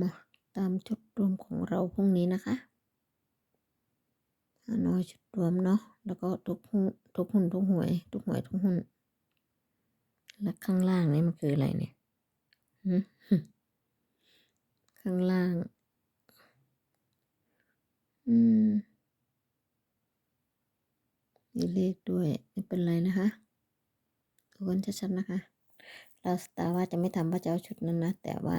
มาตามจุดรวมของเราพรุ่งนี้นะคะฮานอยจุดรวมเนาะ แล้วก็ทุกหุ้นทุกหุ้นทุกหวย ทุกหวยทุกหุ้น แล้วข้างล่างนี่มันคืออะไรเนี่ย ข้างล่าง อืม มีเลขด้วย ไม่เป็นไรนะคะดูกันชัดๆนะคะ เราสตาร์ว่าจะไม่ทำว่าจะเอาชุดนั้นนะ แต่ว่า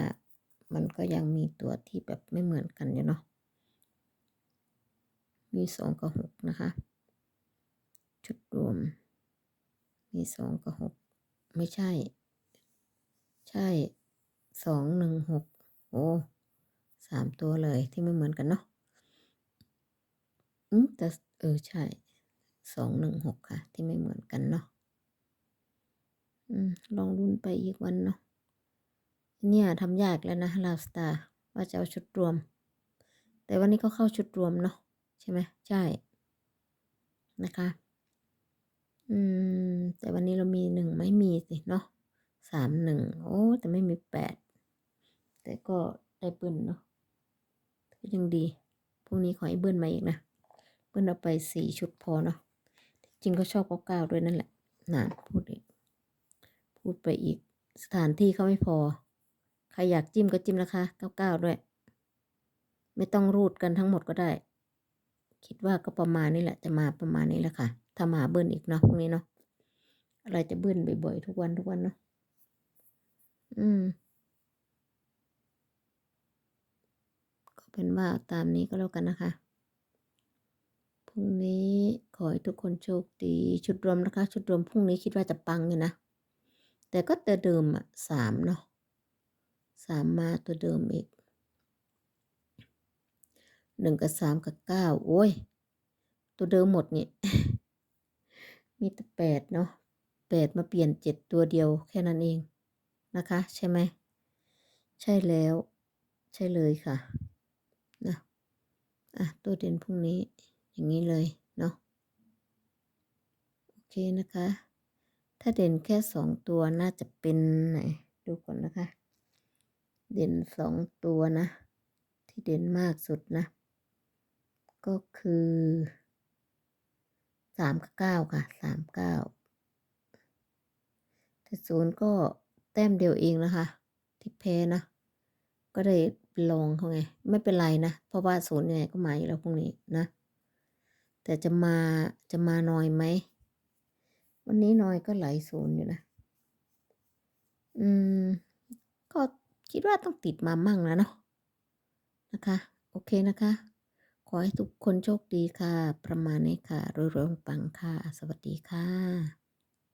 มันก็ยังมีตัวที่แบบไม่เหมือนกันอยู่เนาะ มีสองกับหกนะคะ ชุดรวม มีสองกับหกไม่ใช่ ใช่สองหนึ่งหกโอ้สามตัวเลยที่ไม่เหมือนกันเนาะอืมแต่เออใช่สองหนึ่งหกค่ะ ที่ไม่เหมือนกันเนาะอืมลองลุ้นไปอีกวันเนาะ เนี่ยทำยากแล้วนะลาวสตาร์ว่าจะเอาชุดรวม แต่วันนี้ก็เข้าชุดรวมเนาะใช่ไหมใช่ นะคะ อืม แต่วันนี้เรามีหนึ่งไม่มีสิเนาะสามหนึ่งโอ้แต่ไม่มีแปดแต่ก็ได้เบิ้ลเนาะก็ยังดีพรุ่งนี้ขอให้เบิ้ลมาอีกนะเบิ้ลเอาไปสี่ชุดพอเนาะจริงก็ชอบเก้าเก้าด้วยนั่นแหละนานพูดอีก พูดไปอีกสถานที่เขาไม่พอ ใครอยากจิ้มก็จิ้มนะคะเก้าเก้าด้วย ไม่ต้องรูดกันทั้งหมดก็ได้ คิดว่าก็ประมาณนี้แหละ จะมาประมาณนี้แหละค่ะ ถ้ามาเบิ้ลอีกเนาะพรุ่งนี้เนาะ อะไรจะเบิ้ลบ่อยๆทุกวันทุกวันเนาะ อืม ก็เป็นว่าตามนี้ก็แล้วกันนะคะพรุ่งนี้ขอให้ทุกคนโชคดี ชุดรวมนะคะ ชุดรวมพรุ่งนี้คิดว่าจะปังอยู่นะ แต่ก็ตัวเดิมอะสามเนาะ สามมาตัวเดิมอีกหนึ่งกับสามกับเก้าโอ้ย ตัวเดิมหมดเนี่ยมีแต่แปดเนาะแปดมาเปลี่ยนเจ็ดตัวเดียวแค่นั้นเองนะคะ ใช่ไหม ใช่แล้ว ใช่เลยค่ะนะอะ ตัวเด่นพรุ่งนี้อย่างนี้เลยเนาะโอเคนะคะ ถ้าเด่นแค่สองตัวน่าจะเป็นไหนดูก่อนนะคะ เด่นสองตัวนะ ที่เด่นมากสุดนะ ก็คือสามเก้าค่ะสามเก้าแต่ศูนย์ก็แต้มเดียวเองนะคะ ที่แพ้นะ ก็ได้ลองเขาไง ไม่เป็นไรนะ เพราะว่าศูนย์ยังไงก็มาอยู่แล้วพรุ่งนี้นะ แต่จะมาจะมาน้อยไหม วันนี้น้อยก็ไหลศูนย์อยู่นะ อืม คิดว่าต้องติดมามั่งแล้วเนาะนะคะ โอเคนะคะ ขอให้ทุกคนโชคดีค่ะ ประมาณนี้ค่ะรวยๆปังค่ะ สวัสดีค่ะ